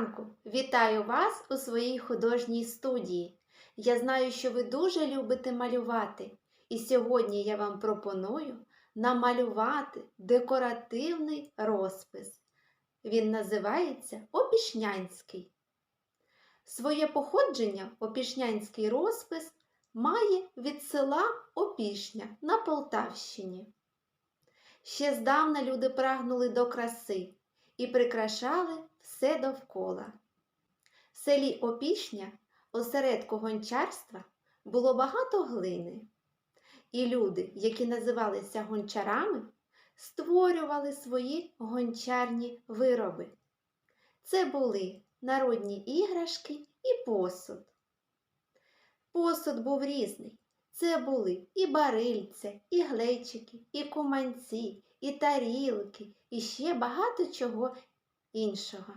ранку! Вітаю вас у своїй художній студії. Я знаю, що ви дуже любите малювати, і сьогодні я вам пропоную намалювати декоративний розпис. Він називається Опішнянський. Своє походження опішнянський розпис має від села Опішня на Полтавщині. Ще здавна люди прагнули до краси і прикрашали все довкола. В селі Опішня, осередку гончарства, було багато глини, і люди, які називалися гончарами, створювали свої гончарні вироби. Це були народні іграшки і посуд. Посуд був різний. Це були і барильця, і глечики, і куманці, і тарілки, і ще багато чого іншого.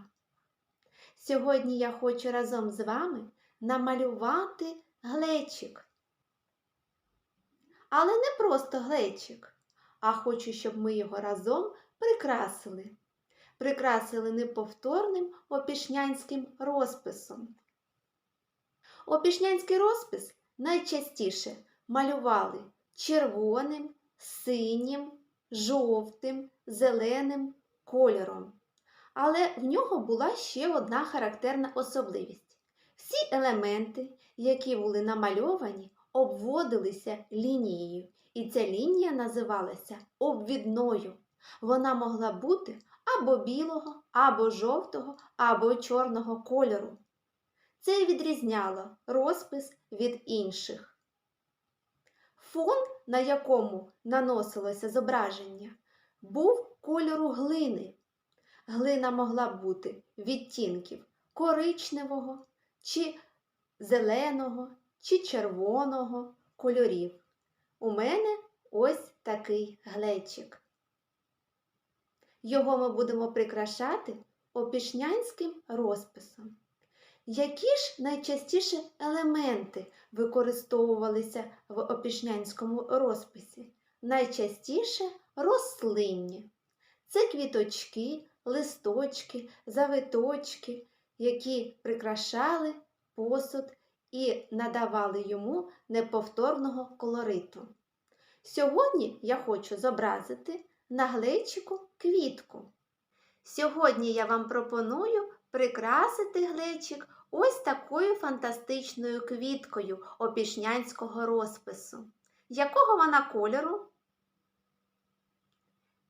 Сьогодні я хочу разом з вами намалювати глечик. Але не просто глечик, а хочу, щоб ми його разом прикрасили. Прикрасили неповторним опішнянським розписом. Опішнянський розпис найчастіше малювали червоним, синім, жовтим, зеленим кольором. Але в нього була ще одна характерна особливість. Всі елементи, які були намальовані, обводилися лінією, і ця лінія називалася обвідною. Вона могла бути або білого, або жовтого, або чорного кольору. Це відрізняло розпис від інших. Фон, на якому наносилося зображення, був кольору глини. Глина могла бути відтінків коричневого, чи зеленого, чи червоного кольорів. У мене ось такий глечик. Його ми будемо прикрашати опішнянським розписом. Які ж найчастіше елементи використовувалися в опішнянському розписі? Найчастіше рослинні. Це квіточки, листочки, завиточки, які прикрашали посуд і надавали йому неповторного колориту. Сьогодні я хочу зобразити на глечику квітку. Сьогодні я вам пропоную прикрасити глечик ось такою фантастичною квіткою опішнянського розпису. Якого вона кольору?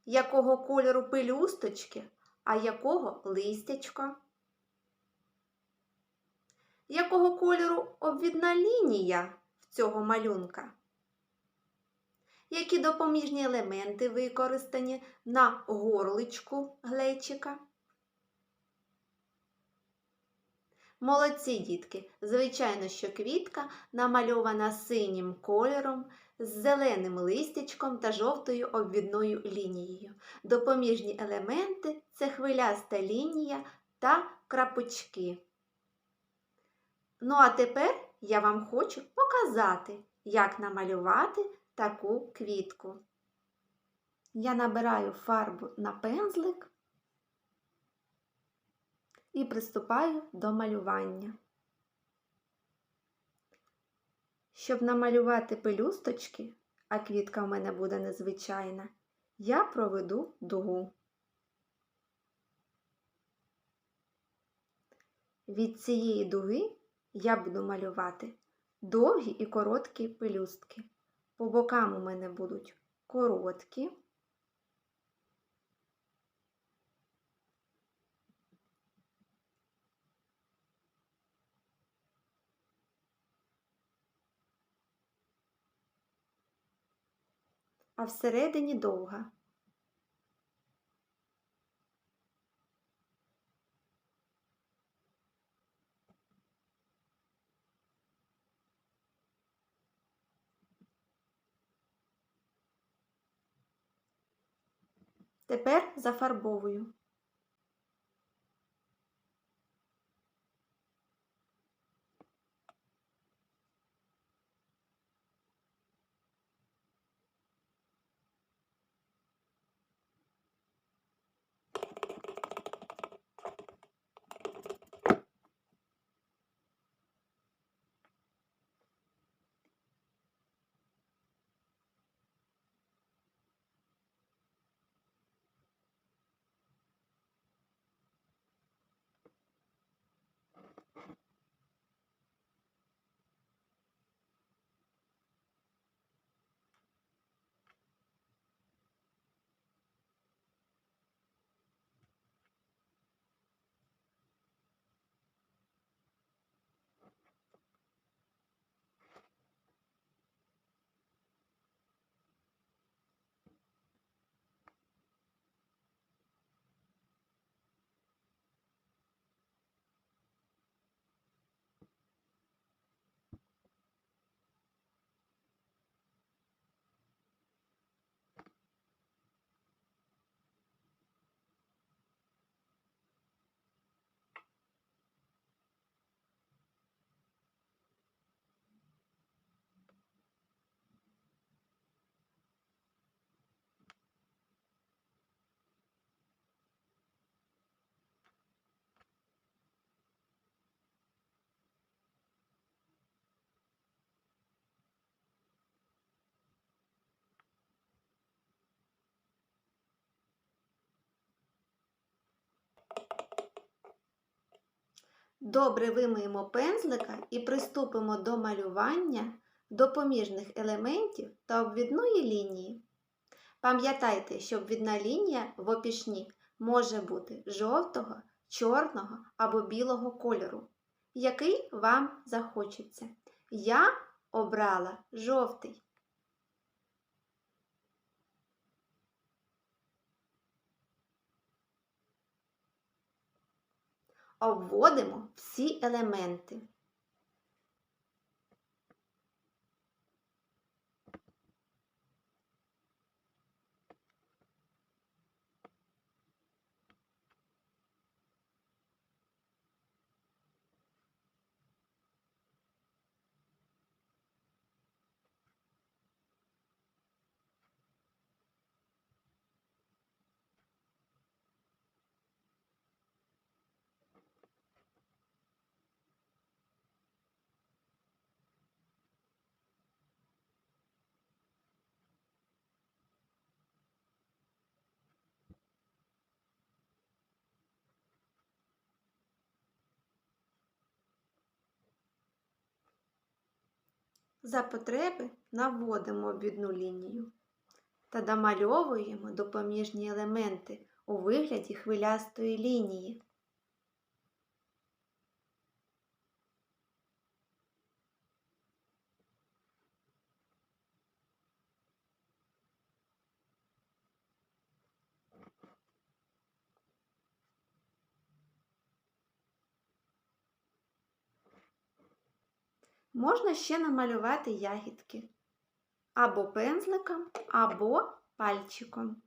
Якого кольору пелюсточки, а якого листячко? Якого кольору обвідна лінія в цього малюнка? Які допоміжні елементи використані на горличку глечика? Молодці дітки! Звичайно, що квітка намальована синім кольором, з зеленим листячком та жовтою обвідною лінією. Допоміжні елементи це хвиляста лінія та крапочки. Ну, а тепер я вам хочу показати, як намалювати таку квітку. Я набираю фарбу на пензлик і приступаю до малювання. Щоб намалювати пелюсточки, а квітка в мене буде незвичайна, я проведу дугу. Від цієї дуги я буду малювати довгі і короткі пелюстки. По бокам у мене будуть короткі. А всередині довга. Тепер зафарбовую. Добре вимиємо пензлика і приступимо до малювання допоміжних елементів та обвідної лінії. Пам'ятайте, що обвідна лінія в опішні може бути жовтого, чорного або білого кольору, який вам захочеться. Я обрала жовтий. Обводимо всі елементи. За потреби наводимо обвідну лінію та домальовуємо допоміжні елементи у вигляді хвилястої лінії. Можна ще намалювати ягідки або пензликом, або пальчиком.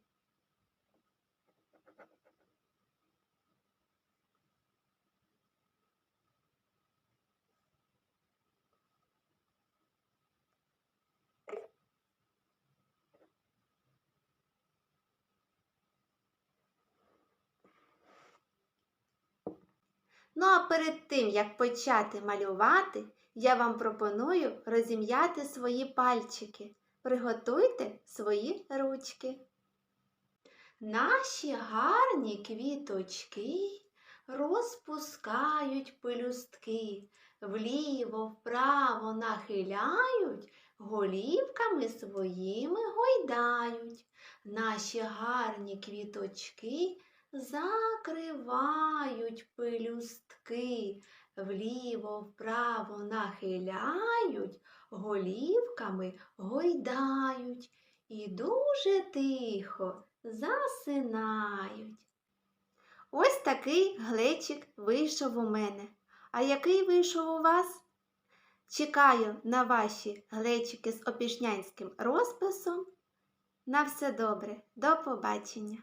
Ну а перед тим, як почати малювати, я вам пропоную розім'яти свої пальчики. Приготуйте свої ручки. Наші гарні квіточки розпускають пелюстки, вліво, вправо нахиляють, голівками своїми гойдають. Наші гарні квіточки закривають пелюстки, вліво, вправо нахиляють, голівками гойдають і дуже тихо засинають. Ось такий глечик вийшов у мене. А який вийшов у вас? Чекаю на ваші глечики з опішнянським розписом. На все добре, до побачення!